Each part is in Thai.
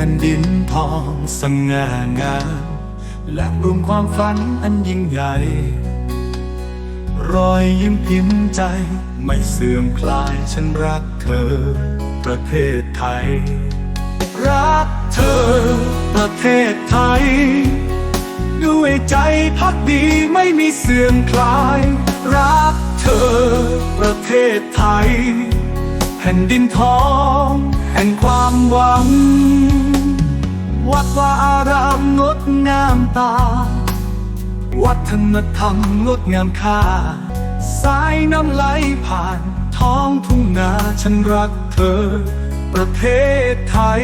ผ่นดินทองสง่างามและรวมความฝันอันยิ่งใหญ่ รอยยิ้มพิมพ์ใจไม่เสื่อมคลายฉันรักเธอ ประเทศไทย รักเธอ ประเทศไทย ด้วยใจพักดีไม่มีเสื่อมคลาย รักเธอ ประเทศไทย แผ่นดินทอง แห่งความหวัง วัดวาอารามงดงามตา วัฒนธรรมงดงามค่า สายน้ำไหลผ่านท้องทุ่งนาฉันรักเธอ ประเทศไทย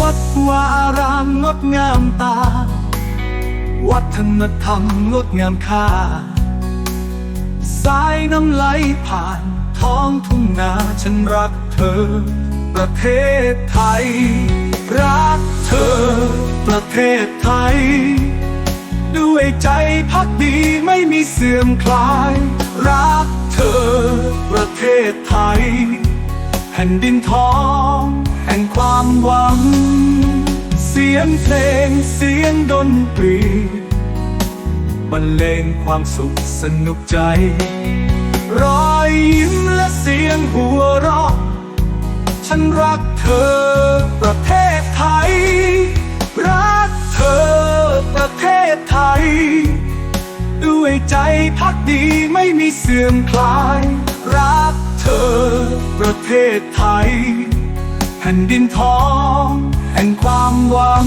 วัดวาอารามงดงามตา วัฒนธรรมงดงามค่า สายน้ำไหลผ่านท้องทุ่งนาฉันรักเธอ ประเทศไทย รักเธอ ประเทศไทย ด้วยใจพักดีไม่มีเสื่อมคลาย รักเธอ ประเทศไทย แผ่นดินทอง แห่งความหวัง เสียงเพลงเสียงดนตรี บรรเลงความสุขสนุกใจ รอยยิ้มและเสียงหัวเราะ ฉันรักเธอประเทศไทย รักเธอประเทศไทย ด้วยใจพักดีไม่มีเสื่อมคลาย รักเธอประเทศไทย แผ่นดินทองแห่งความหวัง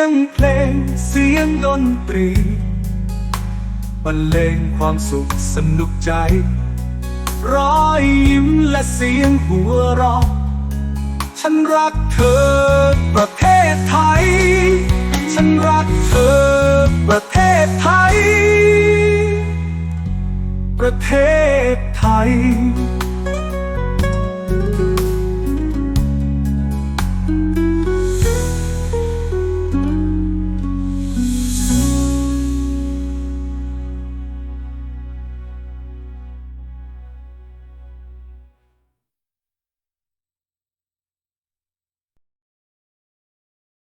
ยงเพลงเสียงดนตรีบรรเลงความสุขสนุกใจ รอยยิ้มและเสียงหัวเราะฉันรักเธอประเทศไทย ฉันรักเธอประเทศไทย ประเทศไทย